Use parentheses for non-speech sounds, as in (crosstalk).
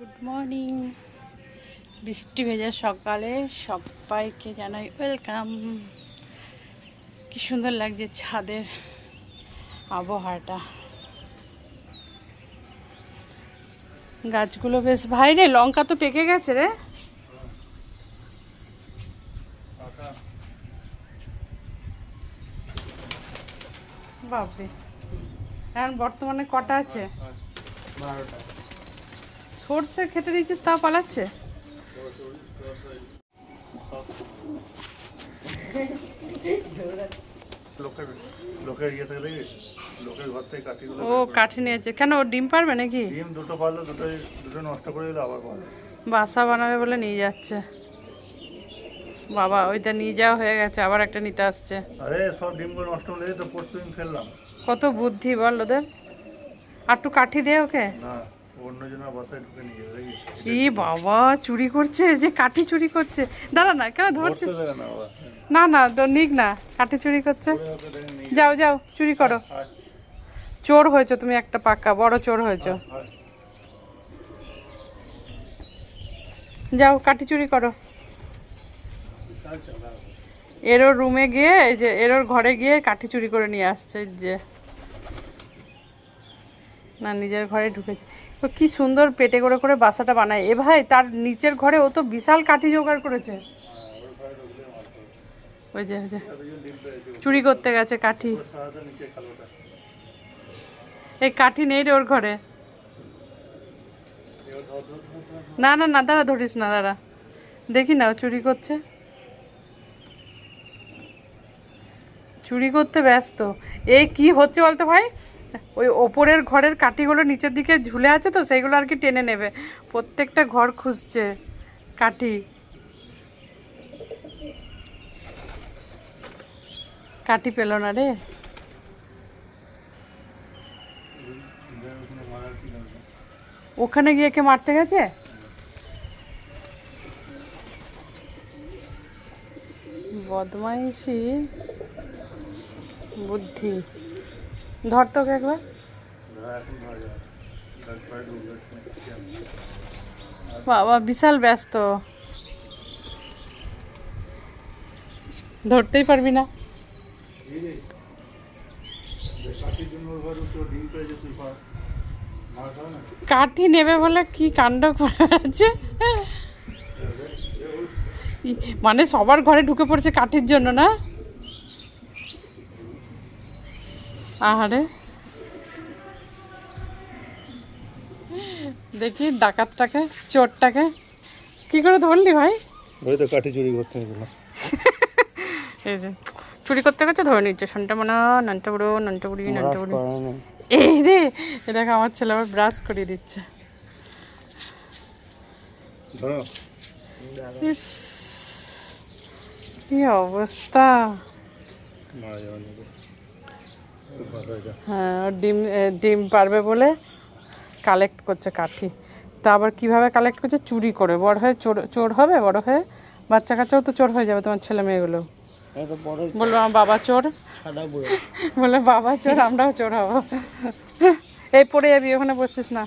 Good morning বৃষ্টি ভেজা সকালে সবাইকে জানাই ওয়েলকাম কি সুন্দর লাগছে ছাদের আবহাওয়াটা। গাছগুলো বেশ ভাই রে, লঙ্কা তো পেকে গেছে রে। বাপরে। এখন বর্তমানে কটা আছে? বারোটা। সর্ষে খেতে দিচ্ছিস তাও পালাচ্ছে? ইয়ে ও কাঠি নিয়েছে কেন ও ডিম পারবে নাকি? ডিম দুটো পারল দুটো দুটো নষ্ট করে দিলে আবার পারল বাসা বানাবে বলে নিয়ে যাচ্ছে। বাবা ওইটা নিয়ে যাওয়া হয়ে গেছে আবার একটা নিতে আসছে। আরে সব ডিমগুলো নষ্ট তো ফেললাম কত বুদ্ধি বল ওদের। আর একটু কাঠি দে ওকে। না। ই বাবা চুরি করছে যে কাঠি চুরি করছে। দাঁড়া না কেন ধরছিস? না না নিক না কাঠি চুরি করছে। যাও যাও চুরি করো। চোর হয়েছো তুমি একটা পাক্কা বড় চোর হয়েছো। যাও কাঠি চুরি করো। এরোর রুমে গিয়ে এই যে এরোর ঘরে গিয়ে কাঠি চুরি করে নিয়ে আসছে যে। না, নিজের ঘরে ঢুকেছে। তো কি সুন্দর পেটে করে করে বাসাটা বানায়। এ ভাই, তার নিচের ঘরে ও তো বিশাল কাঠি জোগাড় করেছে। ওই যে চুরি করতে গেছে কাঠি। এই কাঠি নেই রে ওর ঘরে। না না না, দাঁড়া, ধরিস না, দাঁড়া। দেখি না, ও চুরি করছে। চুরি করতে ব্যস্ত। এই কি হচ্ছে বলতো ভাই? ওই ওপরের ঘরের কাঠিগুলো নিচের দিকে ঝুলে আছে তো, সেইগুলো আর কি টেনে নেবে। প্রত্যেকটা ঘর খুঁজছে কাঠি। কাঠি পেল না রে। ওখানে গিয়ে কে মারতে গেছে? বদমাইশি। বুদ্ধি। ধর তোকে একবার? বাবা, বিশাল ব্যস্ত ধরতেই পারবি না। কাঠি নেবে বলে কি কাণ্ড করে আছে মানে সবার ঘরে ঢুকে পড়ছে কাঠির জন্য, না আহারে। দেখি ডাকাতটাকে চোরটাকে। কি করে ধরলি ভাই? ওই তো কাঠি চুরি করতে গেছিল (laughs) এই যে চুরি করতে গেছে ধরে নিচ্ছে সন্টা মনা নন্টা বুড়ো নন্টা বুড়ি নন্টা বুড়ি। এই রে এ দেখো আমার ছেলে আবার ব্রাশ করিয়ে দিচ্ছে। কি অবস্থা। হ্যাঁ ডিম ডিম পারবে বলে কালেক্ট করছে কাঠি। তা আবার কীভাবে কালেক্ট করছে? চুরি করে। বড় হয়ে চোর চোর হবে? বড় হয়ে? বাচ্চা কাচ্চাও তো চোর হয়ে যাবে তোমার ছেলে মেয়েগুলো। বলল আমার বাবা চোর। বলে বাবা চোর আমরাও চোর হব। এই পড়ে যাবি ওখানে বসিস না।